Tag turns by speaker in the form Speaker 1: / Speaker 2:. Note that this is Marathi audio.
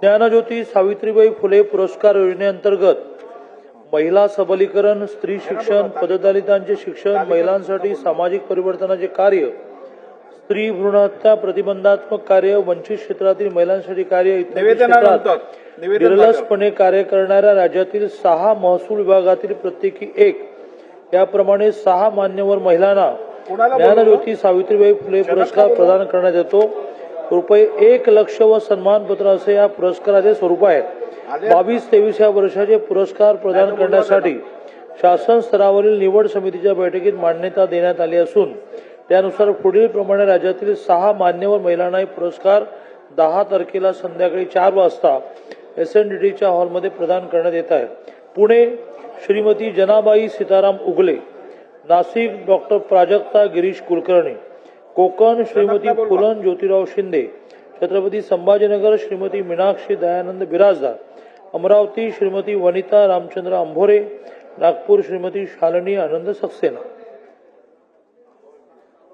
Speaker 1: ज्ञानज्योती सावित्रीबाई फुले पुरस्कार योजनेअंतर्गत महिला सबलीकरण स्त्री शिक्षण पददलितांचे शिक्षण महिलांसाठी सामाजिक परिवर्तनाचे कार्य स्त्री भ्रूणहत्या प्रतिबंधात्मक कार्य वंचित क्षेत्रातील महिलांसाठी कार्य विरलसपणे कार्य करणाऱ्या राज्यातील सहा महसूल विभागातील प्रत्येकी एक याप्रमाणे सहा मान्यवर महिलांना? ज्ञानज्योती सावित्रीबाई फुले पुरस्कार प्रदान करण्यात येतो. रुपये एक लक्ष व सन्मानपत्र असे या पुरस्काराचे स्वरूप आहे. बावीस तेवीस या वर्षाचे पुरस्कार प्रदान करण्यासाठी शासन स्तरावरील निवड समितीच्या बैठकीत मान्यता देण्यात आली असून त्यानुसार पुढील प्रमाणे राज्यातील सहा मान्यवर महिलांना हे पुरस्कार दहा तारखेला संध्याकाळी चार वाजता एस एन डी टीच्या हॉलमध्ये प्रदान करण्यात येत आहे. पुणे श्रीमती जनाबाई सीताराम उगले नाशिक डॉक्टर प्राजक्ता गिरीश कुलकर्णी कोकण श्रीमती फुलन ज्योतिराव शिंदे छत्रपती संभाजीनगर श्रीमती मीनाक्षी दयानंद बिराजदार अमरावती श्रीमती वनिता रामचंद्र अंभोरे नागपूर श्रीमती शालिनी आनंद सक्सेना.